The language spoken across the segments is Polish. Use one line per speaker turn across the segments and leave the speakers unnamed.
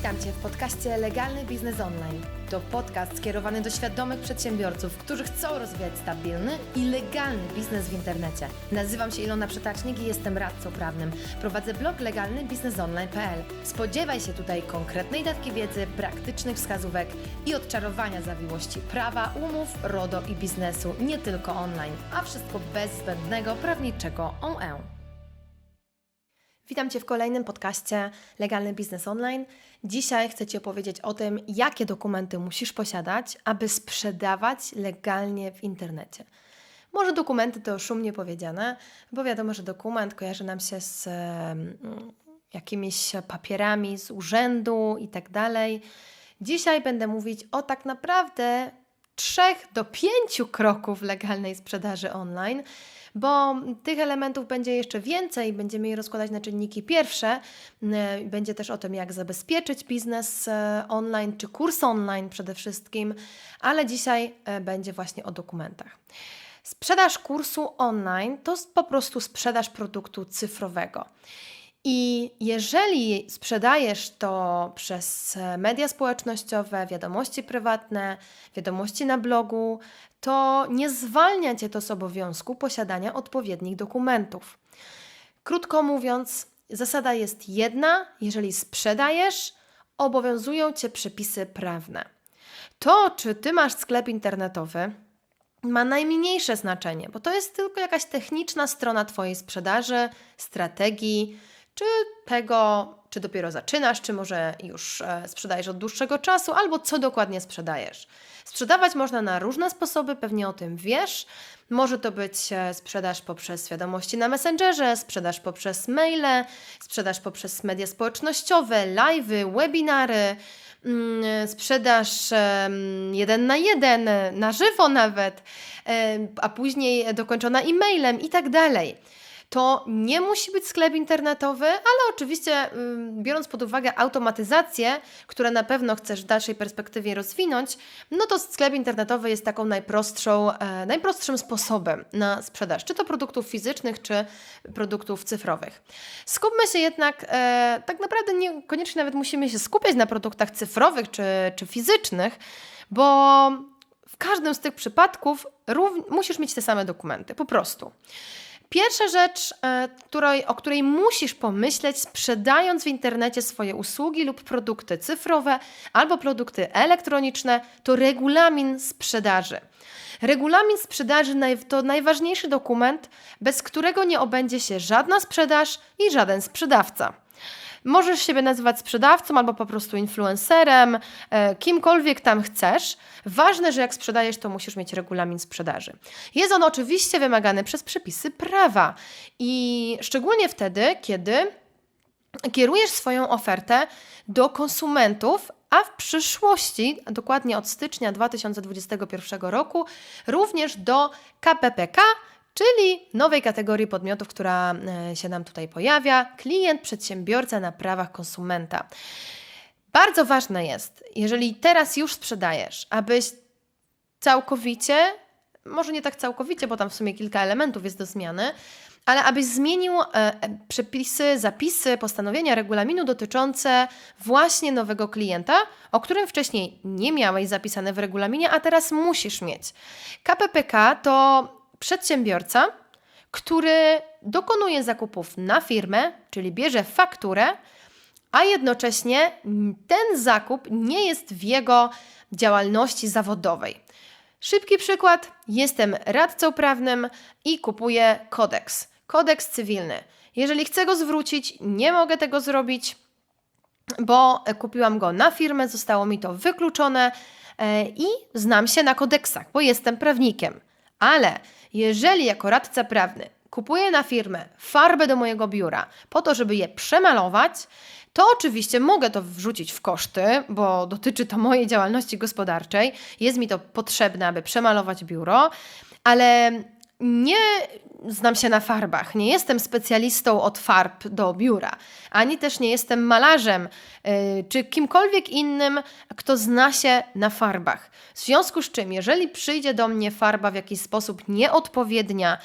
Witam Cię w podcaście Legalny Biznes Online. To podcast skierowany do świadomych przedsiębiorców, którzy chcą rozwijać stabilny i legalny biznes w internecie. Nazywam się Ilona Przetacznik i jestem radcą prawnym. Prowadzę blog legalnybiznesonline.pl. Spodziewaj się tutaj konkretnej dawki wiedzy, praktycznych wskazówek i odczarowania zawiłości prawa, umów, RODO i biznesu, nie tylko online, a wszystko bez zbędnego prawniczego on-e. Witam Cię w kolejnym podcaście Legalny Biznes Online. Dzisiaj chcę Ci opowiedzieć o tym, jakie dokumenty musisz posiadać, aby sprzedawać legalnie w internecie. Może dokumenty to szumnie powiedziane, bo wiadomo, że dokument kojarzy nam się z em, jakimiś papierami z urzędu i tak dalej. Dzisiaj będę mówić o tak naprawdę trzech do pięciu kroków legalnej sprzedaży online, bo tych elementów będzie jeszcze więcej. Będziemy je rozkładać na czynniki pierwsze. E, Będzie też o tym, jak zabezpieczyć biznes e, online, czy kurs online przede wszystkim, ale dzisiaj e, będzie właśnie o dokumentach. Sprzedaż kursu online to po prostu sprzedaż produktu cyfrowego. I jeżeli sprzedajesz to przez media społecznościowe, wiadomości prywatne, wiadomości na blogu, to nie zwalnia cię to z obowiązku posiadania odpowiednich dokumentów. Krótko mówiąc, zasada jest jedna: jeżeli sprzedajesz, obowiązują cię przepisy prawne. To, czy ty masz sklep internetowy, ma najmniejsze znaczenie, bo to jest tylko jakaś techniczna strona Twojej sprzedaży, strategii, czy tego, czy dopiero zaczynasz, czy może już e, sprzedajesz od dłuższego czasu, albo co dokładnie sprzedajesz. Sprzedawać można na różne sposoby, pewnie o tym wiesz. Może to być e, sprzedaż poprzez wiadomości na Messengerze, sprzedaż poprzez maile, sprzedaż poprzez media społecznościowe, live'y, webinary, mm, sprzedaż jeden na jeden, na żywo nawet, a później dokończona e-mailem i tak dalej. To nie musi być sklep internetowy, ale oczywiście biorąc pod uwagę automatyzację, która na pewno chcesz w dalszej perspektywie rozwinąć, no to sklep internetowy jest taką najprostszą, e, najprostszym sposobem na sprzedaż, czy to produktów fizycznych, czy produktów cyfrowych. Skupmy się jednak, e, tak naprawdę niekoniecznie nawet musimy się skupiać na produktach cyfrowych czy, czy fizycznych, bo w każdym z tych przypadków musisz mieć te same dokumenty, po prostu. Pierwsza rzecz, e, której, o której musisz pomyśleć, sprzedając w internecie swoje usługi lub produkty cyfrowe albo produkty elektroniczne, to regulamin sprzedaży. Regulamin sprzedaży to najważniejszy dokument, bez którego nie obędzie się żadna sprzedaż i żaden sprzedawca. Możesz siebie nazywać sprzedawcą albo po prostu influencerem, e, kimkolwiek tam chcesz. Ważne, że jak sprzedajesz, to musisz mieć regulamin sprzedaży. Jest on oczywiście wymagany przez przepisy prawa i szczególnie wtedy, kiedy kierujesz swoją ofertę do konsumentów, a w przyszłości, dokładnie od stycznia 2021 roku, również do KPPK, czyli nowej kategorii podmiotów, która e, się nam tutaj pojawia klient, przedsiębiorca na prawach konsumenta. Bardzo ważne jest, jeżeli teraz już sprzedajesz, abyś całkowicie, może nie tak całkowicie, bo tam w sumie kilka elementów jest do zmiany, ale abyś zmienił e, e, przepisy, zapisy, postanowienia regulaminu dotyczące właśnie nowego klienta, o którym wcześniej nie miałeś zapisane w regulaminie, a teraz musisz mieć. KPPK to przedsiębiorca, który dokonuje zakupów na firmę, czyli bierze fakturę, a jednocześnie ten zakup nie jest w jego działalności zawodowej. Szybki przykład: jestem radcą prawnym i kupuję kodeks. Kodeks cywilny. Jeżeli chcę go zwrócić, nie mogę tego zrobić, bo kupiłam go na firmę, zostało mi to wykluczone e, i znam się na kodeksach, bo jestem prawnikiem. Ale jeżeli jako radca prawny kupuję na firmę farbę do mojego biura po to, żeby je przemalować, to oczywiście mogę to wrzucić w koszty, bo dotyczy to mojej działalności gospodarczej. Jest mi to potrzebne, aby przemalować biuro, ale nie znam się na farbach, nie jestem specjalistą od farb do biura, ani też nie jestem malarzem yy, czy kimkolwiek innym, kto zna się na farbach. W związku z czym, jeżeli przyjdzie do mnie farba w jakiś sposób nieodpowiednia,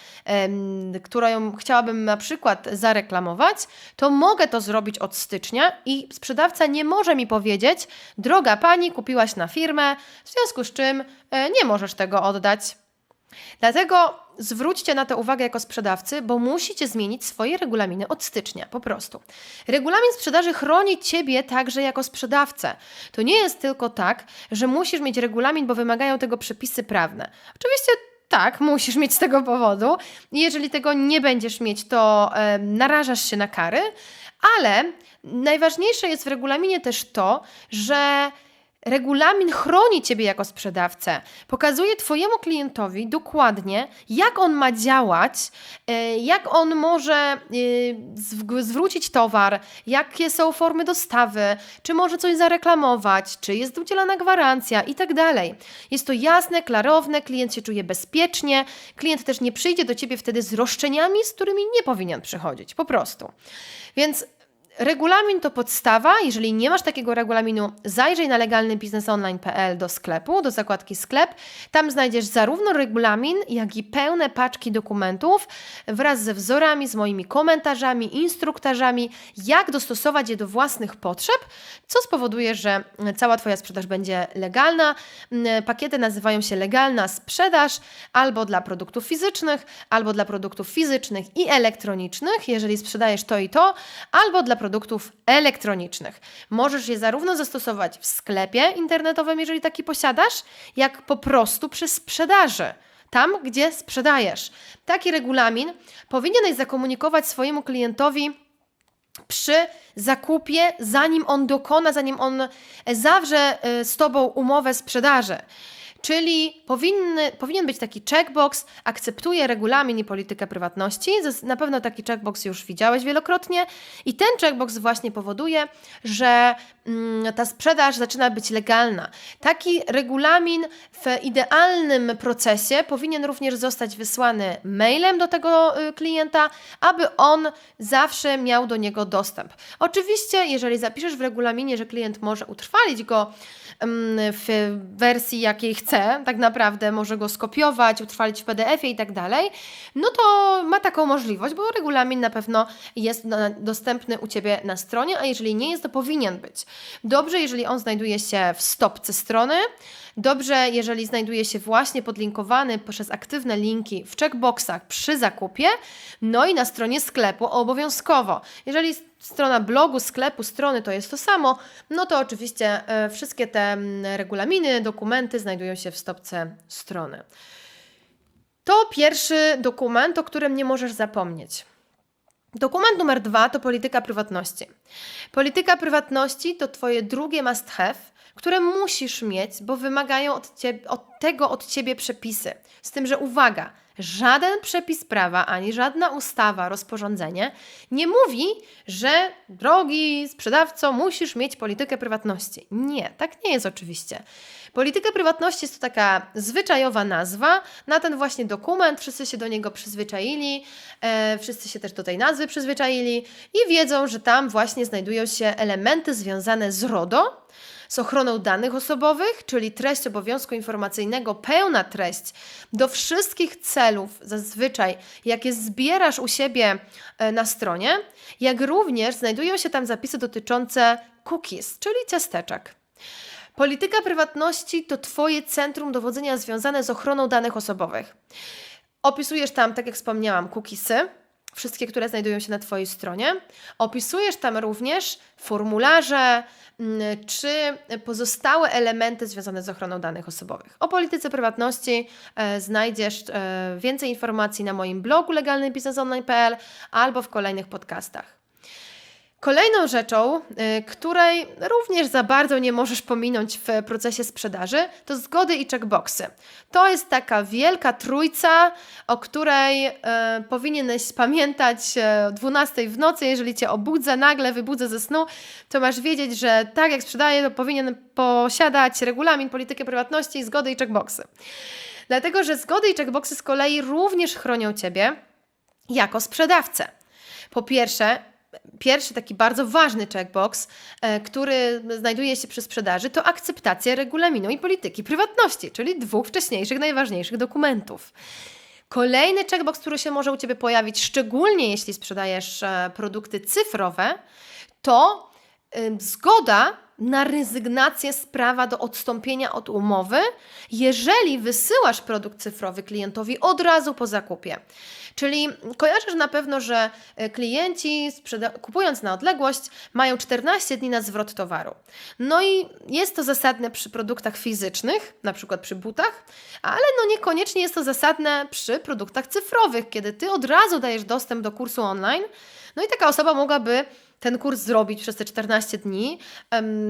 którą chciałabym na przykład zareklamować, to mogę to zrobić od stycznia i sprzedawca nie może mi powiedzieć: Droga pani, kupiłaś na firmę, w związku z czym yy, nie możesz tego oddać. Dlatego zwróćcie na to uwagę jako sprzedawcy, bo musicie zmienić swoje regulaminy od stycznia, po prostu. Regulamin sprzedaży chroni Ciebie także jako sprzedawcę. To nie jest tylko tak, że musisz mieć regulamin, bo wymagają tego przepisy prawne. Oczywiście tak, musisz mieć z tego powodu. Jeżeli tego nie będziesz mieć, to e, narażasz się na kary, ale najważniejsze jest w regulaminie też to, że Regulamin chroni Ciebie jako sprzedawcę. Pokazuje Twojemu klientowi dokładnie, jak on ma działać, e, jak on może e, zwrócić towar, jakie są formy dostawy, czy może coś zareklamować, czy jest udzielana gwarancja i tak dalej. Jest to jasne, klarowne, klient się czuje bezpiecznie, klient też nie przyjdzie do Ciebie wtedy z roszczeniami, z którymi nie powinien przychodzić, po prostu. Więc Regulamin to podstawa. Jeżeli nie masz takiego regulaminu, zajrzyj na legalnybiznesonline.pl do sklepu, do zakładki sklep. Tam znajdziesz zarówno regulamin, jak i pełne paczki dokumentów wraz ze wzorami, z moimi komentarzami, instruktażami, jak dostosować je do własnych potrzeb, co spowoduje, że cała Twoja sprzedaż będzie legalna. Pakiety nazywają się legalna sprzedaż albo dla produktów fizycznych, albo dla produktów fizycznych i elektronicznych, jeżeli sprzedajesz to i to, albo dla produktów elektronicznych. Możesz je zarówno zastosować w sklepie internetowym, jeżeli taki posiadasz, jak po prostu przy sprzedaży tam, gdzie sprzedajesz. Taki regulamin powinieneś zakomunikować swojemu klientowi przy zakupie, zanim on dokona, zanim on zawrze e, z Tobą umowę sprzedaży. Czyli powinny, powinien być taki checkbox, akceptuje regulamin i politykę prywatności. Na pewno taki checkbox już widziałeś wielokrotnie. I ten checkbox właśnie powoduje, że ta sprzedaż zaczyna być legalna. Taki regulamin w idealnym procesie powinien również zostać wysłany mailem do tego y, klienta, aby on zawsze miał do niego dostęp. Oczywiście, jeżeli zapiszesz w regulaminie, że klient może utrwalić go w wersji jakiej chce, tak naprawdę może go skopiować, utrwalić w PDF-ie i tak dalej, no to ma taką możliwość, bo regulamin na pewno jest dostępny u Ciebie na stronie, a jeżeli nie jest, to powinien być. Dobrze, jeżeli on znajduje się w stopce strony, Dobrze, jeżeli znajduje się właśnie podlinkowany przez aktywne linki w checkboxach przy zakupie, no i na stronie sklepu obowiązkowo. Jeżeli strona blogu, sklepu, strony to jest to samo, no to oczywiście e, wszystkie te mm, regulaminy, dokumenty znajdują się w stopce strony. To pierwszy dokument, o którym nie możesz zapomnieć. Dokument numer dwa to polityka prywatności. Polityka prywatności to Twoje drugie must have, które musisz mieć, bo wymagają od, ciebie, od tego od Ciebie przepisy. Z tym, że uwaga, żaden przepis prawa, ani żadna ustawa, rozporządzenie nie mówi, że drogi sprzedawco, musisz mieć politykę prywatności. Nie, tak nie jest oczywiście. Polityka prywatności jest to taka zwyczajowa nazwa na ten właśnie dokument. Wszyscy się do niego przyzwyczaili, e, wszyscy się też do tej nazwy przyzwyczaili i wiedzą, że tam właśnie znajdują się elementy związane z RODO, z ochroną danych osobowych, czyli treść obowiązku informacyjnego, pełna treść do wszystkich celów zazwyczaj, jakie zbierasz u siebie e, na stronie, jak również znajdują się tam zapisy dotyczące cookies, czyli ciasteczek. Polityka prywatności to Twoje centrum dowodzenia związane z ochroną danych osobowych. Opisujesz tam, tak jak wspomniałam, cookiesy, wszystkie, które znajdują się na Twojej stronie. Opisujesz tam również formularze mm, czy pozostałe elementy związane z ochroną danych osobowych. O polityce prywatności e, znajdziesz e, więcej informacji na moim blogu legalnybiznesonline.pl albo w kolejnych podcastach. Kolejną rzeczą, y, której również za bardzo nie możesz pominąć w procesie sprzedaży, to zgody i checkboxy. To jest taka wielka trójca, o której y, powinieneś pamiętać o 12 w nocy. Jeżeli cię obudzę, nagle wybudzę ze snu, to masz wiedzieć, że tak jak sprzedaję, to powinien posiadać regulamin, politykę prywatności, zgody i checkboxy. Dlatego, że zgody i checkboxy z kolei również chronią ciebie jako sprzedawcę. Po pierwsze, pierwszy taki bardzo ważny checkbox, e, który znajduje się przy sprzedaży, to akceptacja regulaminu i polityki prywatności, czyli dwóch wcześniejszych, najważniejszych dokumentów. Kolejny checkbox, który się może u Ciebie pojawić, szczególnie jeśli sprzedajesz e, produkty cyfrowe, to zgoda na rezygnację z prawa do odstąpienia od umowy, jeżeli wysyłasz produkt cyfrowy klientowi od razu po zakupie. Czyli kojarzysz na pewno, że e, klienci kupując na odległość mają 14 dni na zwrot towaru. No i jest to zasadne przy produktach fizycznych, na przykład przy butach, ale no niekoniecznie jest to zasadne przy produktach cyfrowych, kiedy ty od razu dajesz dostęp do kursu online. No i taka osoba mogłaby ten kurs zrobić przez te 14 dni,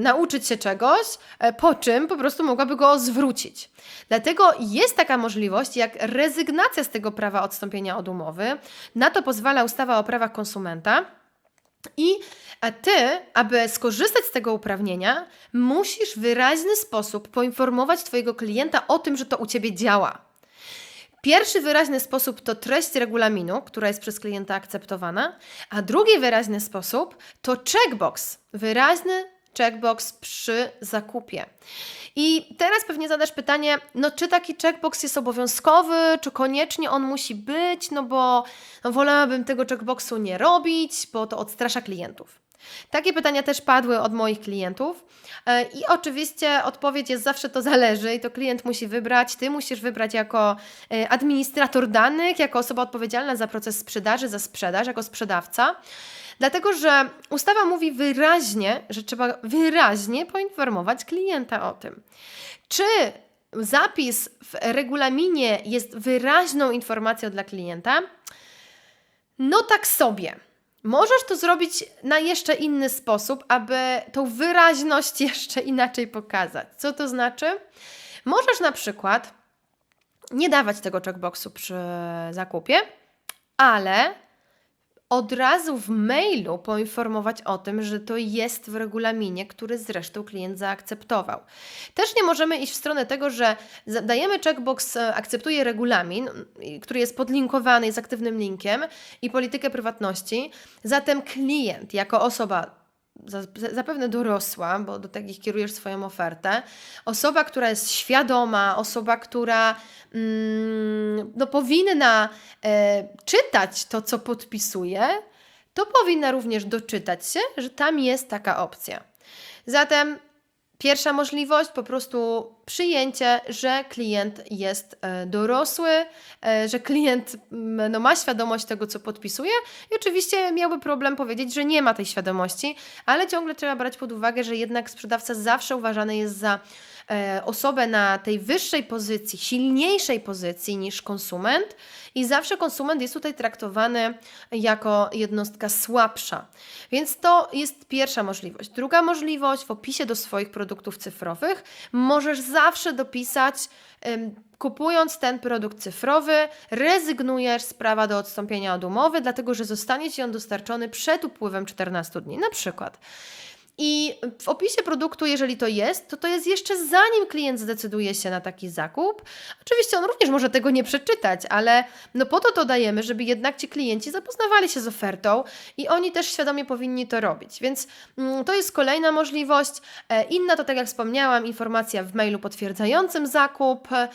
nauczyć się czegoś, e, po czym po prostu mogłaby go zwrócić. Dlatego jest taka możliwość jak rezygnacja z tego prawa odstąpienia od umowy. Na to pozwala ustawa o prawach konsumenta. I ty, aby skorzystać z tego uprawnienia, musisz w wyraźny sposób poinformować Twojego klienta o tym, że to u Ciebie działa. Pierwszy wyraźny sposób to treść regulaminu, która jest przez klienta akceptowana, a drugi wyraźny sposób to checkbox, wyraźny checkbox przy zakupie. I teraz pewnie zadasz pytanie, no czy taki checkbox jest obowiązkowy, czy koniecznie on musi być, no bo no wolałabym tego checkboxu nie robić, bo to odstrasza klientów. Takie pytania też padły od moich klientów. E, I oczywiście odpowiedź jest zawsze to zależy i to klient musi wybrać. Ty musisz wybrać jako e, administrator danych, jako osoba odpowiedzialna za proces sprzedaży, za sprzedaż, jako sprzedawca. Dlatego, że ustawa mówi wyraźnie, że trzeba wyraźnie poinformować klienta o tym. Czy zapis w regulaminie jest wyraźną informacją dla klienta? No tak sobie. Możesz to zrobić na jeszcze inny sposób, aby tą wyraźność jeszcze inaczej pokazać. Co to znaczy? Możesz na przykład nie dawać tego checkboxu przy zakupie, ale od razu w mailu poinformować o tym, że to jest w regulaminie, który zresztą klient zaakceptował. Też nie możemy iść w stronę tego, że dajemy checkbox e, akceptuje regulamin, który jest podlinkowany, jest aktywnym linkiem i politykę prywatności. Zatem klient jako osoba zapewne dorosła, bo do takich kierujesz swoją ofertę, osoba, która jest świadoma, osoba, która mm, no, powinna e, czytać to, co podpisuje, to powinna również doczytać się, że tam jest taka opcja. Zatem Pierwsza możliwość, po prostu przyjęcie, że klient jest e, dorosły, e, że klient mm, no, ma świadomość tego, co podpisuje. I oczywiście miałby problem powiedzieć, że nie ma tej świadomości, ale ciągle trzeba brać pod uwagę, że jednak sprzedawca zawsze uważany jest za osobę na tej wyższej pozycji, silniejszej pozycji niż konsument i zawsze konsument jest tutaj traktowany jako jednostka słabsza. Więc to jest pierwsza możliwość. Druga możliwość w opisie do swoich produktów cyfrowych możesz zawsze dopisać kupując ten produkt cyfrowy, rezygnujesz z prawa do odstąpienia od umowy, dlatego że zostanie Ci on dostarczony przed upływem 14 dni. Na przykład i w opisie produktu, jeżeli to jest, to to jest jeszcze zanim klient zdecyduje się na taki zakup. Oczywiście on również może tego nie przeczytać, ale no po to to dajemy, żeby jednak ci klienci zapoznawali się z ofertą i oni też świadomie powinni to robić. Więc mm, to jest kolejna możliwość. E, inna to, tak jak wspomniałam, informacja w mailu potwierdzającym zakup. E,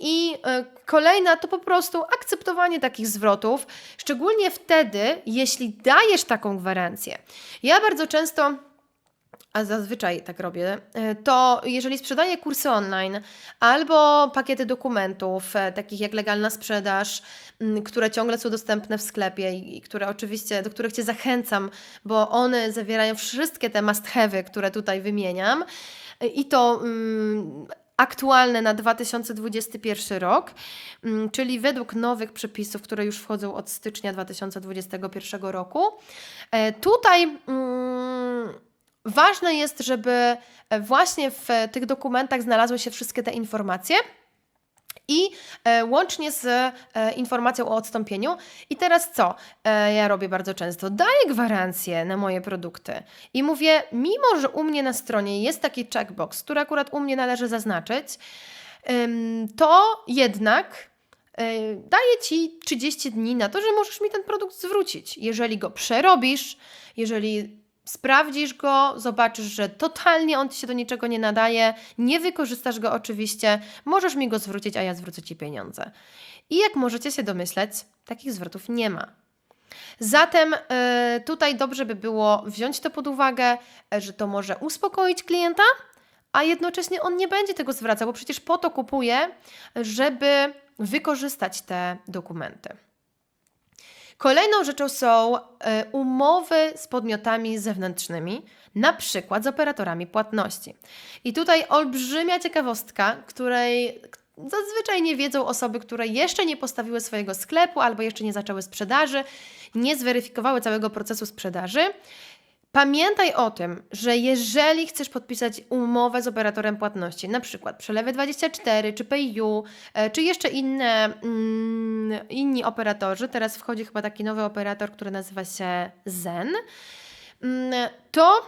I e, kolejna to po prostu akceptowanie takich zwrotów, szczególnie wtedy, jeśli dajesz taką gwarancję. Ja bardzo często a zazwyczaj tak robię, e, to jeżeli sprzedaję kursy online albo pakiety dokumentów, e, takich jak legalna sprzedaż, które ciągle są dostępne w sklepie i które oczywiście, do których Cię zachęcam, bo one zawierają wszystkie te must have'y, które tutaj wymieniam i to aktualne na 2021 rok, czyli według nowych przepisów, które już wchodzą od stycznia 2021 roku. E, Tutaj mm, ważne jest, żeby właśnie w tych dokumentach znalazły się wszystkie te informacje. I e, łącznie z e, informacją o odstąpieniu. I teraz co? E, ja robię bardzo często. Daję gwarancję na moje produkty i mówię, mimo że u mnie na stronie jest taki checkbox, który akurat u mnie należy zaznaczyć, to jednak e, daję Ci 30 dni na to, że możesz mi ten produkt zwrócić. Jeżeli go przerobisz, jeżeli sprawdzisz go, zobaczysz, że totalnie on się do niczego nie nadaje, nie wykorzystasz go oczywiście, możesz mi go zwrócić, a ja zwrócę Ci pieniądze. I jak możecie się domyśleć, takich zwrotów nie ma. Zatem y, tutaj dobrze by było wziąć to pod uwagę, e, że to może uspokoić klienta, a jednocześnie on nie będzie tego zwracał, bo przecież po to kupuje, żeby wykorzystać te dokumenty. Kolejną rzeczą są e, umowy z podmiotami zewnętrznymi, na przykład z operatorami płatności. I tutaj olbrzymia ciekawostka, której zazwyczaj nie wiedzą osoby, które jeszcze nie postawiły swojego sklepu albo jeszcze nie zaczęły sprzedaży, nie zweryfikowały całego procesu sprzedaży. Pamiętaj o tym, że jeżeli chcesz podpisać umowę z operatorem płatności, na przykład Przelewy24 czy PayU, e, czy jeszcze inne, mm, inni operatorzy, teraz wchodzi chyba taki nowy operator, który nazywa się Zen, mm, to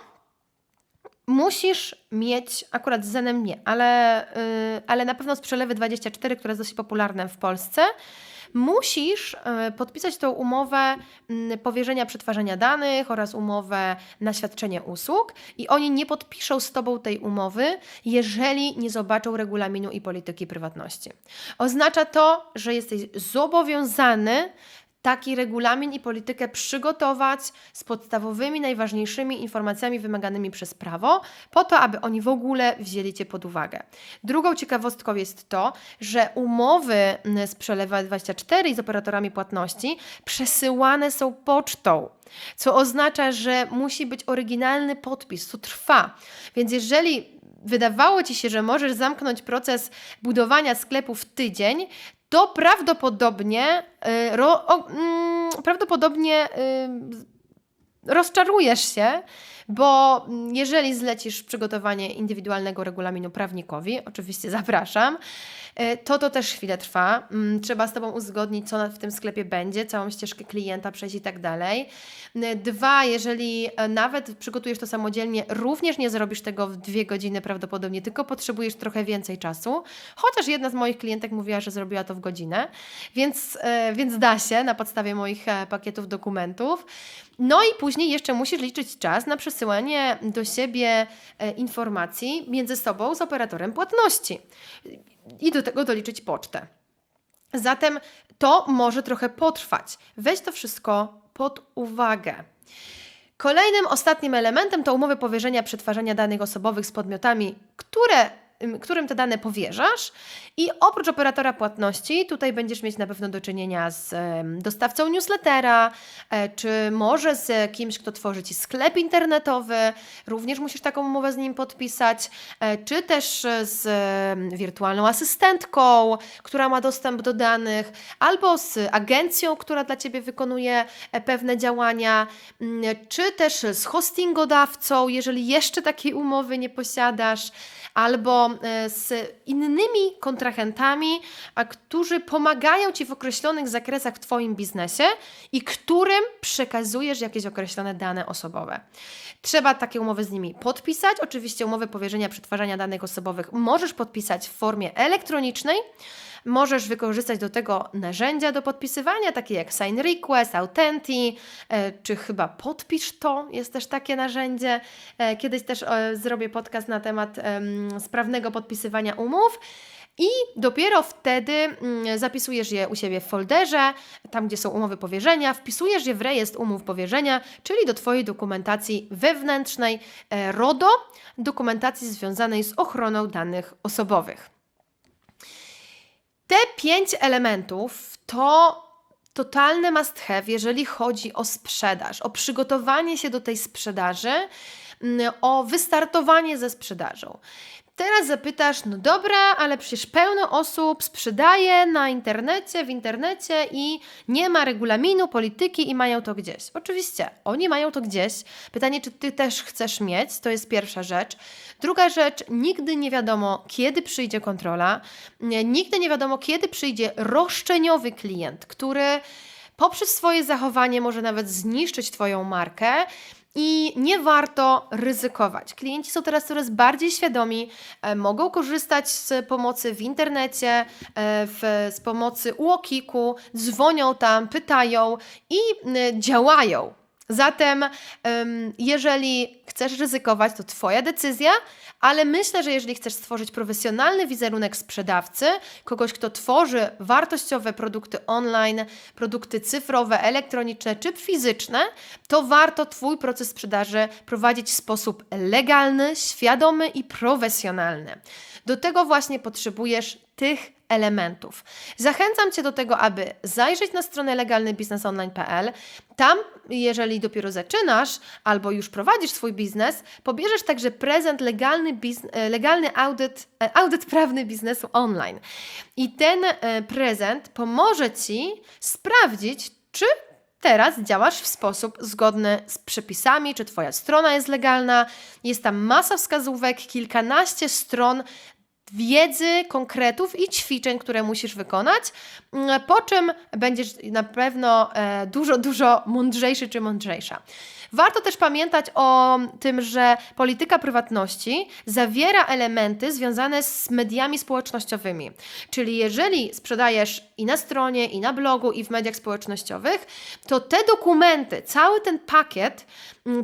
musisz mieć, akurat z Zenem nie, ale, yy, ale na pewno z Przelewy24, które jest dosyć popularne w Polsce, musisz e, podpisać tą umowę mm, powierzenia przetwarzania danych oraz umowę na świadczenie usług i oni nie podpiszą z Tobą tej umowy, jeżeli nie zobaczą regulaminu i polityki prywatności. Oznacza to, że jesteś zobowiązany taki regulamin i politykę przygotować z podstawowymi, najważniejszymi informacjami wymaganymi przez prawo, po to, aby oni w ogóle wzięli Cię pod uwagę. Drugą ciekawostką jest to, że umowy z Przelewa 24 i z operatorami płatności przesyłane są pocztą co oznacza, że musi być oryginalny podpis, to trwa. Więc jeżeli wydawało ci się, że możesz zamknąć proces budowania sklepu w tydzień, to prawdopodobnie, y, ro, o, mm, prawdopodobnie y, rozczarujesz się, bo jeżeli zlecisz przygotowanie indywidualnego regulaminu prawnikowi, oczywiście zapraszam, to to też chwilę trwa. Mm, trzeba z Tobą uzgodnić, co w tym sklepie będzie, całą ścieżkę klienta przejść i tak dalej. Dwa, jeżeli e, nawet przygotujesz to samodzielnie, również nie zrobisz tego w dwie godziny prawdopodobnie, tylko potrzebujesz trochę więcej czasu. Chociaż jedna z moich klientek mówiła, że zrobiła to w godzinę, więc, e, więc da się na podstawie moich e, pakietów dokumentów. No i później jeszcze musisz liczyć czas na przesyłanie do siebie informacji między sobą z operatorem płatności. I do tego doliczyć pocztę. Zatem to może trochę potrwać. Weź to wszystko pod uwagę. Kolejnym, ostatnim elementem to umowy powierzenia przetwarzania danych osobowych z podmiotami, które którym te dane powierzasz. I oprócz operatora płatności, tutaj będziesz mieć na pewno do czynienia z dostawcą newslettera, e, czy może z kimś, kto tworzy ci sklep internetowy, również musisz taką umowę z nim podpisać, e, czy też z wirtualną asystentką, która ma dostęp do danych, albo z agencją, która dla ciebie wykonuje e, pewne działania, czy też z hostingodawcą, jeżeli jeszcze takiej umowy nie posiadasz albo e, z innymi kontrahentami, a którzy pomagają Ci w określonych zakresach w Twoim biznesie i którym przekazujesz jakieś określone dane osobowe. Trzeba takie umowy z nimi podpisać. Oczywiście umowy powierzenia przetwarzania danych osobowych możesz podpisać w formie elektronicznej. Możesz wykorzystać do tego narzędzia do podpisywania, takie jak Sign Request, Authenti, e, czy chyba Podpisz to, jest też takie narzędzie. E, kiedyś też e, zrobię podcast na temat sprawnego podpisywania umów. I dopiero wtedy mm, zapisujesz je u siebie w folderze, tam gdzie są umowy powierzenia, wpisujesz je w rejestr umów powierzenia, czyli do Twojej dokumentacji wewnętrznej RODO, dokumentacji związanej z ochroną danych osobowych. Te pięć elementów to totalny must have, jeżeli chodzi o sprzedaż, o przygotowanie się do tej sprzedaży, mm, o wystartowanie ze sprzedażą. Teraz zapytasz, no dobra, ale przecież pełno osób sprzedaje na internecie, w internecie i nie ma regulaminu, polityki i mają to gdzieś. Oczywiście, oni mają to gdzieś. Pytanie, czy ty też chcesz mieć, to jest pierwsza rzecz. Druga rzecz, nigdy nie wiadomo, kiedy przyjdzie kontrola, nigdy nie wiadomo, kiedy przyjdzie roszczeniowy klient, który poprzez swoje zachowanie może nawet zniszczyć Twoją markę. I nie warto ryzykować. Klienci są teraz coraz bardziej świadomi, e, mogą korzystać z pomocy w internecie, e, w, z pomocy UOKiK-u, dzwonią tam, pytają i y, działają. Zatem, jeżeli chcesz ryzykować, to Twoja decyzja, ale myślę, że jeżeli chcesz stworzyć profesjonalny wizerunek sprzedawcy, kogoś, kto tworzy wartościowe produkty online, produkty cyfrowe, elektroniczne czy fizyczne, to warto Twój proces sprzedaży prowadzić w sposób legalny, świadomy i profesjonalny. Do tego właśnie potrzebujesz tych elementów. Zachęcam Cię do tego, aby zajrzeć na stronę legalnybiznesonline.pl. Tam, jeżeli dopiero zaczynasz albo już prowadzisz swój biznes, pobierzesz także prezent legalny, bizn- e, legalny audyt, e, audyt prawny biznesu online. I ten e, prezent pomoże Ci sprawdzić, czy teraz działasz w sposób zgodny z przepisami, czy Twoja strona jest legalna. Jest tam masa wskazówek, kilkanaście stron wiedzy, konkretów i ćwiczeń, które musisz wykonać, mm, po czym będziesz na pewno e, dużo, dużo mądrzejszy czy mądrzejsza. Warto też pamiętać o tym, że polityka prywatności zawiera elementy związane z mediami społecznościowymi. Czyli jeżeli sprzedajesz i na stronie, i na blogu, i w mediach społecznościowych, to te dokumenty, cały ten pakiet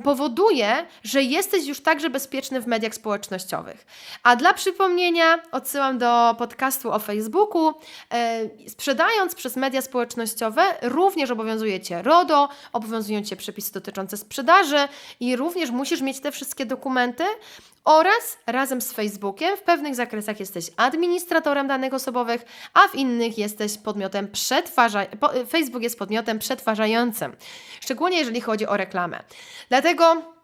powoduje, że jesteś już także bezpieczny w mediach społecznościowych. A dla przypomnienia, odsyłam do podcastu o Facebooku. E, sprzedając przez media społecznościowe, również obowiązuje Cię RODO, obowiązują Cię przepisy dotyczące sprzedaży i również musisz mieć te wszystkie dokumenty oraz razem z Facebookiem w pewnych zakresach jesteś administratorem danych osobowych, a w innych jesteś podmiotem przetwarzającym. Facebook jest podmiotem przetwarzającym, szczególnie jeżeli chodzi o reklamę. Dlatego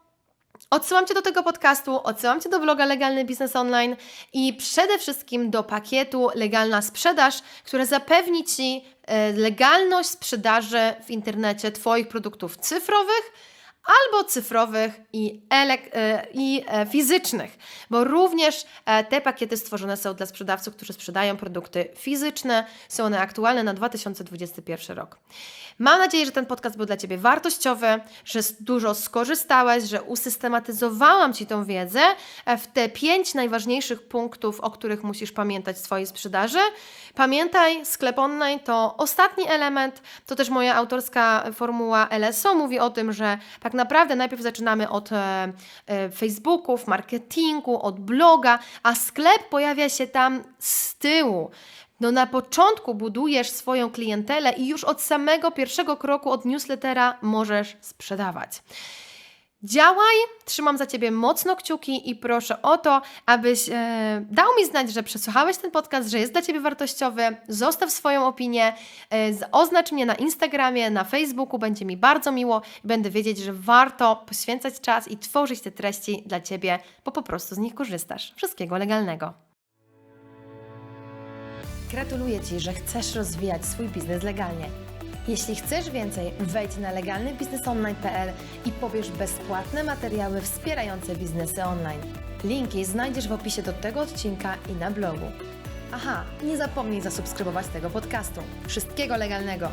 Odsyłam Cię do tego podcastu, odsyłam Cię do vloga Legalny Biznes Online i przede wszystkim do pakietu Legalna Sprzedaż, które zapewni Ci e, legalność sprzedaży w internecie Twoich produktów cyfrowych albo cyfrowych i, e, i e, fizycznych, bo również e, te pakiety stworzone są dla sprzedawców, którzy sprzedają produkty fizyczne. Są one aktualne na 2021 rok. Mam nadzieję, że ten podcast był dla Ciebie wartościowy, że dużo skorzystałeś, że usystematyzowałam Ci tą wiedzę w te pięć najważniejszych punktów, o których musisz pamiętać w swojej sprzedaży. Pamiętaj, sklep online to ostatni element, to też moja autorska formuła LSO mówi o tym, że tak naprawdę najpierw zaczynamy od e, e, Facebooków, marketingu, od bloga, a sklep pojawia się tam z tyłu. No na początku budujesz swoją klientelę i już od samego pierwszego kroku od newslettera możesz sprzedawać. Działaj, trzymam za Ciebie mocno kciuki i proszę o to, abyś e, dał mi znać, że przesłuchałeś ten podcast, że jest dla Ciebie wartościowy. Zostaw swoją opinię, e, oznacz mnie na Instagramie, na Facebooku, będzie mi bardzo miło i będę wiedzieć, że warto poświęcać czas i tworzyć te treści dla Ciebie, bo po prostu z nich korzystasz. Wszystkiego legalnego. Gratuluję Ci, że chcesz rozwijać swój biznes legalnie. Jeśli chcesz więcej, wejdź na legalnybiznesonline.pl i pobierz bezpłatne materiały wspierające biznesy online. Linki znajdziesz w opisie do tego odcinka i na blogu. Aha, nie zapomnij zasubskrybować tego podcastu. Wszystkiego legalnego!